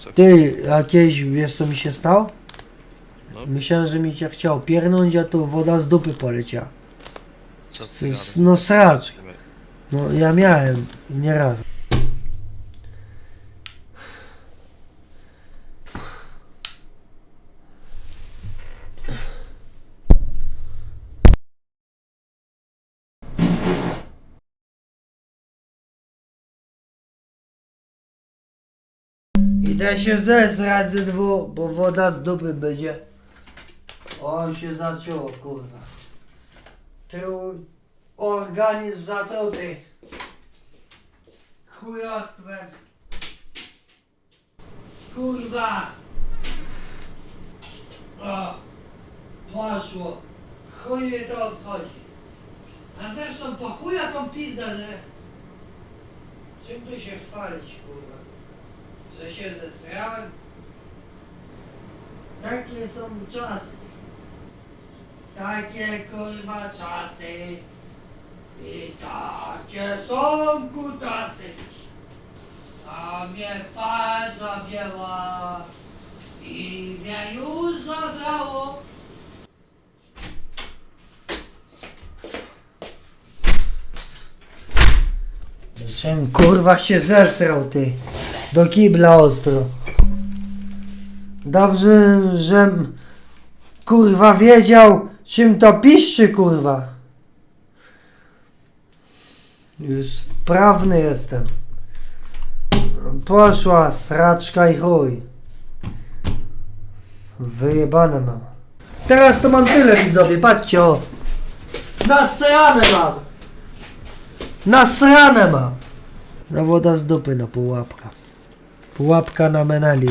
Co? Ty, a kiedyś wiesz co mi się stało? No. Myślałem, że mi się chciał piernąć, a tu woda z dupy poleciała. Co ty gadasz? No sracz. No ja miałem nieraz. Idę się zesrać ze dwóch, bo woda z dupy będzie. O, się zacięło, kurwa. Tył organizm zatruty. Chujostwem. Kurwa. O, poszło. Chuj mnie to obchodzi. A zresztą po chuja tą pizdę, że... Czym tu się chwalić, kurwa? Że się zesrałem? Takie są czasy. Takie kurwa czasy. I takie są kutasy. A mnie fal zawięła i mnie już zabrało. Czym kurwa się zesrał ty? Do kibla ostro. Dobrze, że kurwa wiedział czym to piszczy kurwa. Już wprawny jestem. Poszła sraczka i chuj. Wyjebane mam. Teraz to mam tyle widzowie, patrzcie o. Nasrane mam. Nasrane mam. Na woda z dupy na pułapka. Pułapka na meneli.